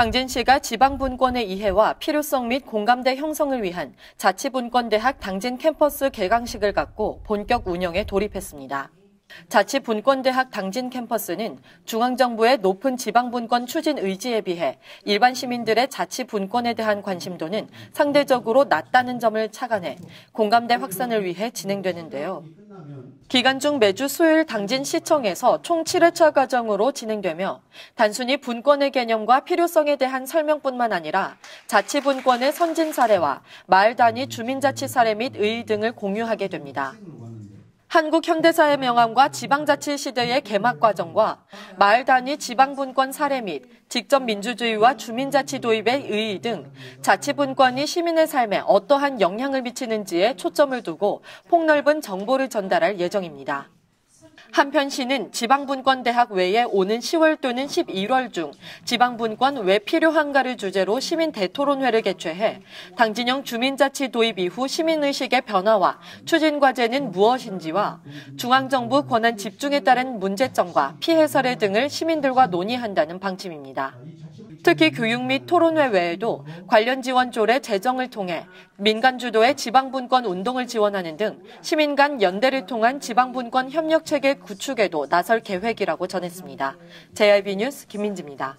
당진시가 지방분권의 이해와 필요성 및 공감대 형성을 위한 자치분권대학 당진 캠퍼스 개강식을 갖고 본격 운영에 돌입했습니다. 자치분권대학 당진 캠퍼스는 중앙정부의 높은 지방분권 추진 의지에 비해 일반 시민들의 자치분권에 대한 관심도는 상대적으로 낮다는 점을 착안해 공감대 확산을 위해 진행되는데요. 기간 중 매주 수요일 당진 시청에서 총 7회차 과정으로 진행되며 단순히 분권의 개념과 필요성에 대한 설명뿐만 아니라 자치분권의 선진 사례와 마을 단위 주민자치 사례 및 의의 등을 공유하게 됩니다. 한국 현대사의 명암과 지방자치 시대의 개막 과정과 마을 단위 지방분권 사례 및 직접 민주주의와 주민자치 도입의 의의 등 자치분권이 시민의 삶에 어떠한 영향을 미치는지에 초점을 두고 폭넓은 정보를 전달할 예정입니다. 한편 시는 지방분권대학 외에 오는 10월 또는 11월 중 지방분권 왜 필요한가를 주제로 시민 대토론회를 개최해 당진형 주민자치 도입 이후 시민의식의 변화와 추진 과제는 무엇인지와 중앙정부 권한 집중에 따른 문제점과 피해 사례 등을 시민들과 논의한다는 방침입니다. 특히 교육 및 토론회 외에도 관련 지원 조례 제정을 통해 민간 주도의 지방분권 운동을 지원하는 등 시민 간 연대를 통한 지방분권 협력체계 구축에도 나설 계획이라고 전했습니다. JIB 뉴스 김민지입니다.